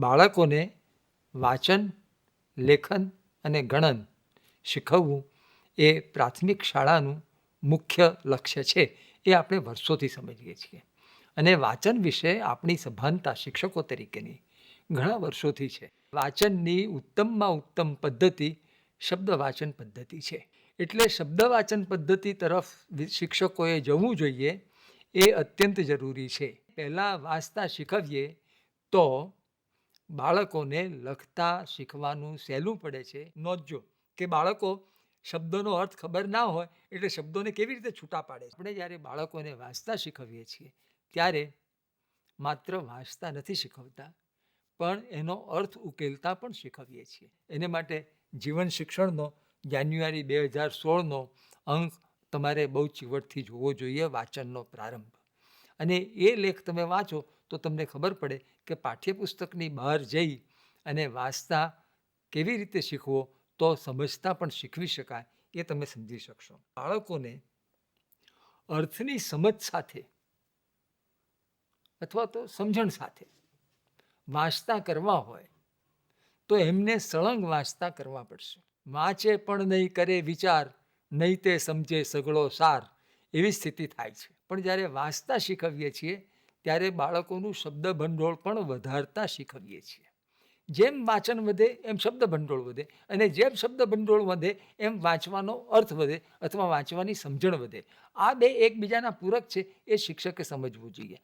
બાળકોને વાંચન, લેખન અને ગણન શીખવવું એ પ્રાથમિક શાળાનું મુખ્ય લક્ષ્ય છે એ આપણે વર્ષોથી સમજીએ છીએ. અને વાંચન વિશે આપણી સભાનતા શિક્ષકો તરીકેની ઘણા વર્ષોથી છે. વાંચનની ઉત્તમમાં ઉત્તમ પદ્ધતિ શબ્દ વાંચન પદ્ધતિ છે. એટલે શબ્દ વાંચન પદ્ધતિ તરફ શિક્ષકોએ જવું જોઈએ એ અત્યંત જરૂરી છે. પહેલાં વાંચતા શીખવીએ તો બાળકોને લખતા શીખવાનું સહેલું પડે છે નોંધજો કે બાળકો શબ્દોનો અર્થ ખબર ના હોય એટલે શબ્દોને કેવી રીતે છૂટા પાડે છે? આપણે જ્યારે બાળકોને વાંચતા શીખવીએ છીએ, ત્યારે માત્ર વાંચતા નથી શીખવતા, પણ એનો અર્થ ઉકેલતા પણ શીખવીએ છીએ. એને માટે જીવન શિક્ષણનો જાન્યુઆરી બે હજાર સોળનો અંક તમારે બહુ ચીવટથી જોવો જોઈએ, વાંચનનો પ્રારંભ. અને એ લેખ તમે વાંચો તો તમને ખબર પડે કે પાઠ્યપુસ્તકની બહાર જઈ અને વાંચતા કેવી રીતે શીખવો, તો સમજતા પણ શીખવી શકાય, એ તમે સમજી શકશો. બાળકોને અર્થની સમજ સાથે અથવા તો સમજણ સાથે વાંચતા કરવા હોય, તો એમને સળંગ વાંચતા કરવા પડશે. વાંચે પણ નહીં, કરે વિચાર, નહીં તે સમજે સગળો સાર, એવી સ્થિતિ થાય છે. પણ જ્યારે વાંચતા શીખવીએ છીએ ત્યારે બાળકોનું શબ્દ ભંડોળ પણ વધારતા શીખવીએ છીએ. જેમ વાંચન વધે, એમ શબ્દ ભંડોળ વધે અને જેમ શબ્દ ભંડોળ વધે, એમ વાંચવાનો અર્થ વધે અથવા વાંચવાની સમજણ વધે. આ બે એકબીજાના પૂરક છે એ શિક્ષકે સમજવું જોઈએ.